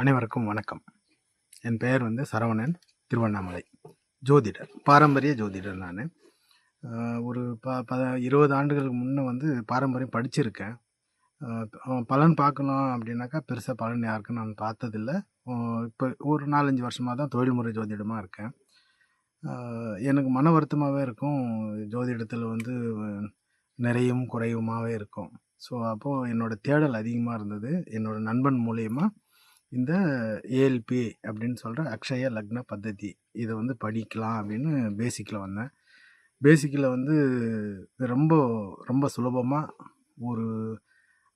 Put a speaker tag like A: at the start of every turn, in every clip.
A: அனைவருக்கும் வணக்கம். என் பெயர் வந்து சரவணன் திருவண்ணாமலை. ஜோதிடர் பாரம்பரிய ஜோதிடர் நான். ஒரு ப ப இருபது ஆண்டுகளுக்கு முன்னே வந்து பாரம்பரியம் படிச்சிருக்கேன். பலன் பார்க்கணும் அப்படின்னாக்கா பெருசாக பலன் யாருக்கும் நான் பார்த்ததில்ல. இப்போ ஒரு நாலஞ்சு வருஷமாக தான் தொழில்முறை ஜோதிடமாக இருக்கேன். எனக்கு மன வருத்தமாகவே இருக்கும். ஜோதிடத்தில் வந்து நிறையும் குறைவுமாகவே இருக்கும். ஸோ அப்போது என்னோடய தேடல் அதிகமாக இருந்தது. என்னோடய நண்பன் மூலயமா இந்த ஏஎல்பி அப்படின்னு சொல்கிற அக்ஷய லக்ன பத்ததி. இதை வந்து படிக்கலாம் அப்படின்னு பேசிக்கில் வந்தேன். பேசிக்கில் வந்து ரொம்ப ரொம்ப சுலபமாக ஒரு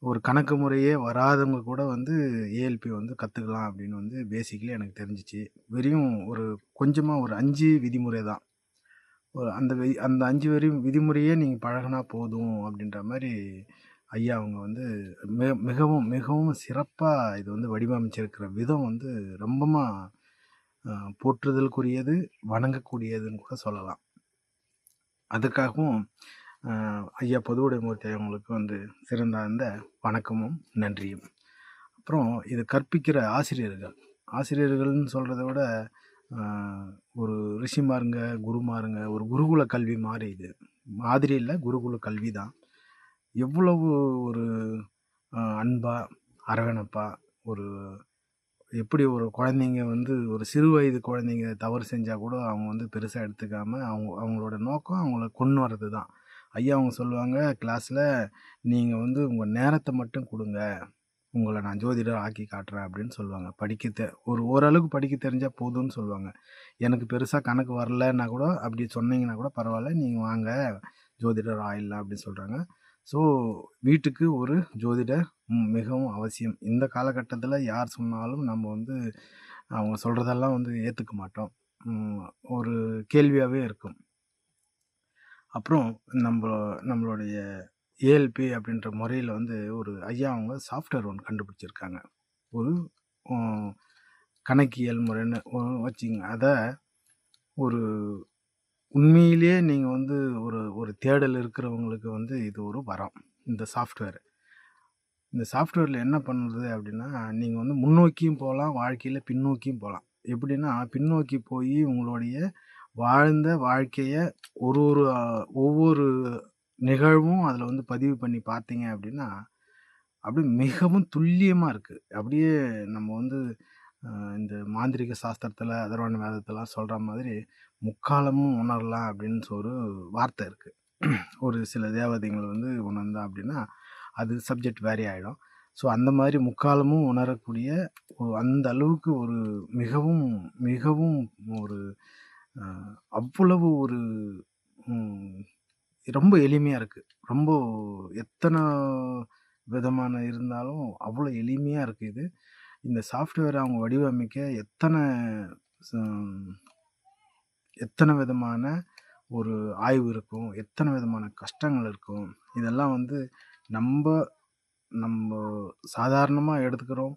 A: ஒரு கணக்கு முறையே வராதவங்க கூட வந்து ஏஎல்பி வந்து கற்றுக்கலாம் அப்படின்னு வந்து பேசிக்கலி எனக்கு தெரிஞ்சிச்சு. வெறும் ஒரு கொஞ்சமாக ஒரு அஞ்சு விதிமுறை தான். ஒரு அந்த வி அந்த அஞ்சு வரையும் விதிமுறையே நீங்கள் பழகினா போதும் அப்படின்ற மாதிரி ஐயா அவங்க வந்து மிக மிகவும் மிகவும் சிறப்பாக இது வந்து வடிவமைச்சிருக்கிற விதம் வந்து ரொம்பமாக போற்றுதலுக்குரியது வணங்கக்கூடியதுன்னு கூட சொல்லலாம். அதுக்காகவும் ஐயா பொதுவுடைமூர்த்தி அவங்களுக்கு வந்து சிறந்த அந்த வணக்கமும் நன்றியும். அப்புறம் இது கற்பிக்கிற ஆசிரியர்கள். ஆசிரியர்கள்னு சொல்கிறத விட ஒரு ரிஷிமாருங்க குருமாருங்க ஒரு குருகுல கல்வி மாதிரி இது மாதிரி இல்லை குருகுல கல்வி தான் எவ்வளவு ஒரு அன்பாக அன்பா அரவணைப்பா ஒரு எப்படி ஒரு குழந்தைங்க வந்து ஒரு சிறு வயது குழந்தைங்க தவறு செஞ்சால் கூட அவங்க வந்து பெருசாக எடுத்துக்காம அவங்க அவங்களோட நோக்கம் அவங்கள கொண்டு வர்றது தான் ஐயா அவங்க சொல்லுவாங்க கிளாஸில் நீங்கள் வந்து உங்கள் நேரத்தை மட்டும் கொடுங்க. உங்களை நான் ஜோதிடர் ஆக்கி காட்டுறேன் அப்படின்னு சொல்லுவாங்க. படிக்க தெ ஒரு ஓரளவுக்கு படிக்க தெரிஞ்சால் போதும்னு சொல்லுவாங்க. எனக்கு பெருசாக கணக்கு வரலன்னா கூட அப்படி சொன்னீங்கன்னா கூட பரவாயில்ல நீங்கள் வாங்க. ஜோதிடர் ஆயிடலாம் அப்படின்னு சொல்கிறாங்க ஸோ வீட்டுக்கு ஒரு ஜோதிடர் மிகவும் அவசியம். இந்த காலகட்டத்தில் யார் சொன்னாலும் நம்ம வந்து அவங்க சொல்கிறதெல்லாம் வந்து ஏற்றுக்க மாட்டோம். ஒரு கேள்வியாகவே இருக்கும். அப்புறம் நம்ம நம்மளுடைய ஏஎல்பி அப்படின்ற முறையில் வந்து ஒரு ஐயா அவங்க சாஃப்ட்வேர் ஒன்று கண்டுபிடிச்சிருக்காங்க. ஒரு கணக்கியல் முறைன்னு ஒ- வச்சிங்க. அதை ஒரு உண்மையிலேயே நீங்கள் வந்து ஒரு ஒரு தேடல் இருக்கிறவங்களுக்கு வந்து இது ஒரு வரம். இந்த சாஃப்ட்வேர் இந்த சாஃப்ட்வேரில் என்ன பண்ணுறது அப்படின்னா நீங்கள் வந்து முன்னோக்கியும் போகலாம் வாழ்க்கையில் பின்னோக்கியும் போகலாம் எப்படின்னா பின்னோக்கி போய் உங்களுடைய வாழ்ந்த வாழ்க்கையை ஒரு ஒரு ஒவ்வொரு நிகழ்வும் அதில் வந்து பதிவு பண்ணி பார்த்தீங்க அப்படின்னா அப்படியே மிகவும் துல்லியமாக இருக்குது அப்படியே நம்ம வந்து இந்த மாந்திரிக சாஸ்திரத்தில் அதர்வண வேதத்தெல்லாம் சொல்கிற மாதிரி முக்காலமும் உணரலாம் அப்படின்னு ஒரு வார்த்தை இருக்குது ஒரு சில தேவதைகள் வந்து உணர்ந்தா அப்படின்னா அது சப்ஜெக்ட் வேரி ஆகிடும் ஸோ அந்த மாதிரி முக்காலமும் உணரக்கூடிய அந்த அளவுக்கு ஒரு மிகவும் மிகவும் ஒரு அவ்வளவு ஒரு ரொம்ப எளிமையாக இருக்குது ரொம்ப எத்தனை விதமான இருந்தாலும் அவ்வளோ எளிமையாக இருக்குது இது. இந்த சாஃப்ட்வேரை அவங்க வடிவமைக்க எத்தனை எத்தனை விதமான ஒரு ஆய்வு இருக்கும் எத்தனை விதமான கஷ்டங்கள் இருக்கும் இதெல்லாம் வந்து நம்ம நம்ம சாதாரணமாக எடுத்துக்கிறோம்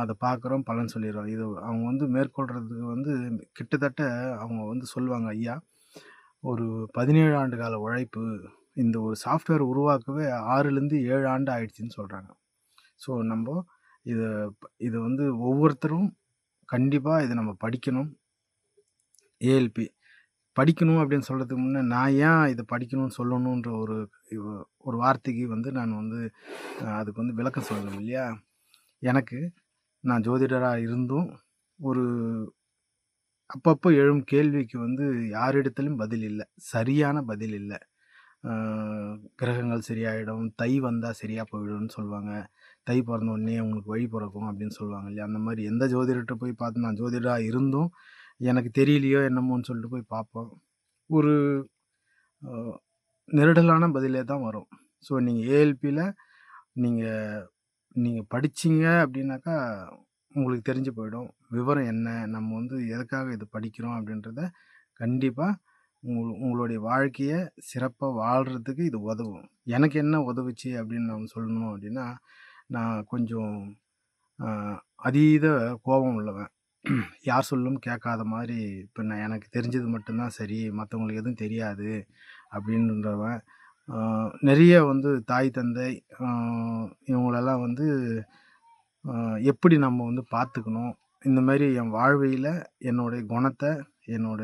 A: அதை பார்க்குறோம் பலன் சொல்லிடுறோம். இது அவங்க வந்து மேற்கொள்கிறதுக்கு வந்து கிட்டத்தட்ட அவங்க வந்து சொல்லுவாங்க ஐயா ஒரு பதினேழு ஆண்டு கால உழைப்பு இந்த ஒரு சாஃப்ட்வேர் உருவாக்கவே ஆறுலேருந்து ஏழு ஆண்டு ஆயிடுச்சுன்னு சொல்கிறாங்க ஸோ நம்ம இதை இதை வந்து ஒவ்வொருத்தரும் கண்டிப்பாக இதை நம்ம படிக்கணும். ஏஎல்பி படிக்கணும் அப்படின்னு சொல்கிறதுக்கு முன்னே நான் ஏன் இதை படிக்கணும்னு சொல்லணுன்ற ஒரு ஒரு வார்த்தைக்கு வந்து நான் வந்து அதுக்கு வந்து விளக்கம் சொல்லணும் இல்லையா? எனக்கு நான் ஜோதிடராக இருந்தும் ஒரு அப்பப்போ எழும் கேள்விக்கு வந்து யாரிடத்திலும் பதில் இல்லை. சரியான பதில் இல்லை. கிரகங்கள் சரியாயிடும். தை வந்தால் சரியாக போயிடும்னு சொல்லுவாங்க. தை பிறந்த உடனே உங்களுக்கு வழி பிறக்கும் அப்படின்னு சொல்லுவாங்க இல்லையா? அந்த மாதிரி எந்த ஜோதிடர்கிட்ட போய் பார்த்து நான் ஜோதிடராக இருந்தும் எனக்கு தெரியலையோ என்னமோன்னு சொல்லிட்டு போய் பார்ப்போம். ஒரு நெருடலான பதிலே தான் வரும். ஸோ நீங்கள் ஏஎல்பியில் நீங்கள் நீங்கள் படிச்சீங்க அப்படின்னாக்கா உங்களுக்கு தெரிஞ்சு போயிடும். விவரம் என்ன? நம்ம வந்து எதுக்காக இது படிக்கிறோம் அப்படின்றத கண்டிப்பாக உங்கள் உங்களுடைய வாழ்க்கையை சிறப்பாக வாழ்கிறதுக்கு இது உதவும். எனக்கு என்ன உதவுச்சு அப்படின்னு நம்ம சொல்லணும் அப்படின்னா நான் கொஞ்சம் அதீத கோபம் உள்ளவன். யார் சொல்லும் கேட்காத மாதிரி இப்போ நான் எனக்கு தெரிஞ்சது மட்டும்தான் சரி மற்றவங்களுக்கு எதுவும் தெரியாது அப்படின்றவன். நிறைய வந்து தாய் தந்தை இவங்களெல்லாம் வந்து எப்படி நம்ம வந்து பார்த்துக்கணும்? இந்த மாதிரி என் வாழ்வையில் என்னுடைய குணத்தை என்னோட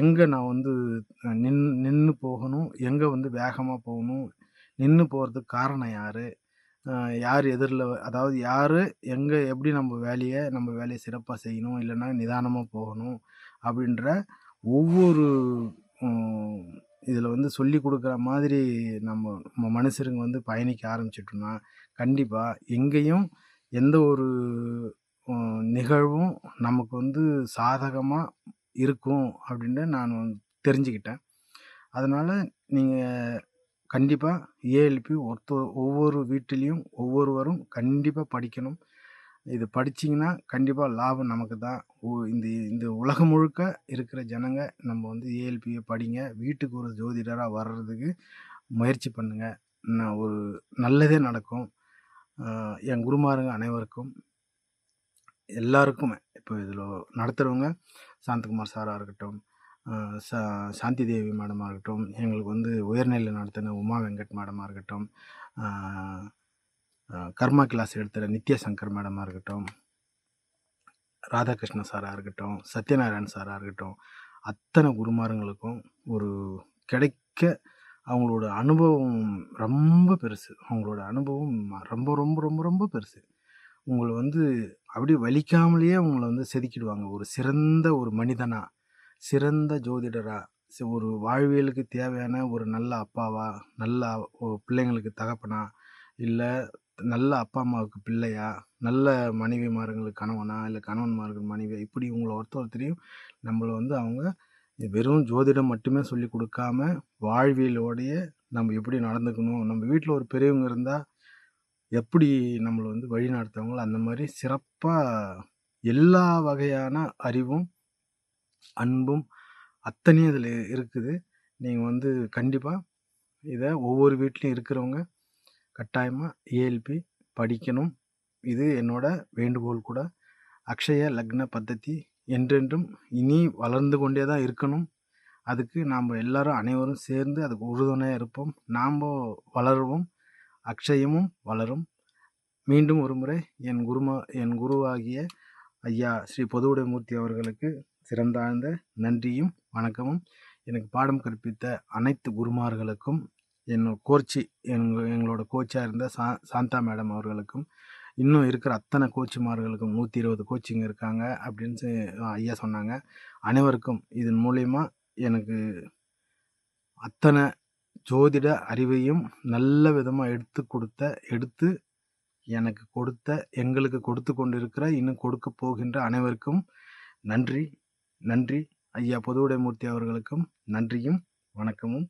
A: எங்கே நான் வந்து நின் நின்று போகணும்? எங்கே வந்து வேகமாக போகணும்? நின்று போகிறதுக்கு காரணம் யார்? யார் எதிரில் அதாவது யார் எங்கே எப்படி நம்ம வேலையை நம்ம வேலையை சிறப்பாக செய்யணும் இல்லைன்னா நிதானமாக போகணும் அப்படின்ற ஒவ்வொரு இதில் வந்து சொல்லி கொடுக்குற மாதிரி நம்ம நம்ம மனுஷருங்க வந்து பயணிக்க ஆரம்பிச்சிட்டோம்னா கண்டிப்பாக எங்கேயும் எந்த ஒரு நிகழ்வும் நமக்கு வந்து சாதகமாக இருக்கும் அப்படின்னு நான் வந்து தெரிஞ்சுக்கிட்டேன். அதனால் நீங்கள் கண்டிப்பாக ஏஎல்பி ஒருத்த ஒவ்வொரு வீட்டிலையும் ஒவ்வொருவரும் கண்டிப்பாக படிக்கணும். இது படிச்சிங்கன்னா கண்டிப்பாக லாபம் நமக்கு தான். இந்த இந்த உலகம் முழுக்க இருக்கிற ஜனங்க நம்ம வந்து ஏஎல்பியை படிங்க. வீட்டுக்கு ஒரு ஜோதிடராக வர்றதுக்கு முயற்சி பண்ணுங்கள் நான் ஒரு நல்லதே நடக்கும். என் குருமாருங்க அனைவருக்கும் எல்லாருக்குமே இப்போ இதில் நடத்துகிறவங்க சாந்தகுமார் சாராக இருக்கட்டும் சா சாந்தி தேவி மேடமாக இருக்கட்டும் எங்களுக்கு வந்து உயர்நிலை நடத்தின உமா வெங்கட் மேடமாக இருக்கட்டும் கர்மா கிளாஸ் எடுத்துகிற நித்யசங்கர் மேடமாக இருக்கட்டும் ராதாகிருஷ்ண சாராக இருக்கட்டும் சத்யநாராயண் சாராக இருக்கட்டும் அத்தனை குருமாருங்களுக்கும் ஒரு கிடைக்க அவங்களோட அனுபவம் ரொம்ப பெருசு. அவங்களோட அனுபவம் ரொம்ப ரொம்ப ரொம்ப ரொம்ப பெருசு. உங்களை வந்து அப்படியே வலிக்காமலேயே அவங்கள வந்து செதுக்கிடுவாங்க. ஒரு சிறந்த ஒரு மனிதனாக சிறந்த ஜோதிடராக ஒரு வாழ்வியலுக்கு தேவையான ஒரு நல்ல அப்பாவா? நல்ல பிள்ளைங்களுக்கு தகப்பனா? இல்லை நல்ல அப்பா அம்மாவுக்கு பிள்ளையா? நல்ல மனைவிமார்களுக்கு கணவனா? இல்லை கணவன்மார்கள் மனைவி இப்படி உங்களை ஒருத்த ஒருத்தரையும் நம்மளை வந்து அவங்க வெறும் ஜோதிடம் மட்டுமே சொல்லி கொடுக்காம வாழ்வியலோடைய நம்ம எப்படி நடந்துக்கணும்? நம்ம வீட்டில் ஒரு பெரியவங்க இருந்தால் எப்படி நம்மளை வந்து வழி நடத்துவாங்களோ அந்த மாதிரி சிறப்பாக எல்லா வகையான அறிவும் அன்பும் அத்தனையும் அதில் இருக்குது. நீங்கள் வந்து கண்டிப்பாக இதை ஒவ்வொரு வீட்லேயும் இருக்கிறவங்க கட்டாயமாக ஏஎல்பி படிக்கணும். இது என்னோட வேண்டுகோள் கூட. அக்ஷய லக்ன பத்ததி என்றென்றும் இனி வளர்ந்து கொண்டே தான் இருக்கணும். அதுக்கு நாம் எல்லாரும் அனைவரும் சேர்ந்து அதுக்கு உறுதுணையாக இருப்போம். நாம் வளருவோம். அக்ஷயமும் வளரும். மீண்டும் ஒரு முறை என் குருமா என் குருவாகிய ஐயா ஸ்ரீ பொதுவுடைமூர்த்தி அவர்களுக்கு சிறந்தாழ்ந்த நன்றியும் வணக்கமும். எனக்கு பாடம் கற்பித்த அனைத்து குருமார்களுக்கும் என்னோட கோச்சி எங்களோட கோச்சாக இருந்த சா சாந்தா மேடம் அவர்களுக்கும் இன்னும் இருக்கிற அத்தனை கோச்சிமார்களுக்கும் நூற்றி இருபது கோச்சிங் இருக்காங்க அப்படின்னு ஐயா சொன்னாங்க. அனைவருக்கும் இதன் மூலயமா எனக்கு அத்தனை ஜோதிட அறிவையும் நல்ல விதமாக எடுத்து கொடுத்த எடுத்து எனக்கு கொடுத்த எங்களுக்கு கொடுத்து கொண்டிருக்கிற இன்னும் கொடுக்க போகின்ற அனைவருக்கும் நன்றி. நன்றி. ஐயா பொதுவுடைமூர்த்தி அவர்களுக்கும் நன்றியும் வணக்கமும்.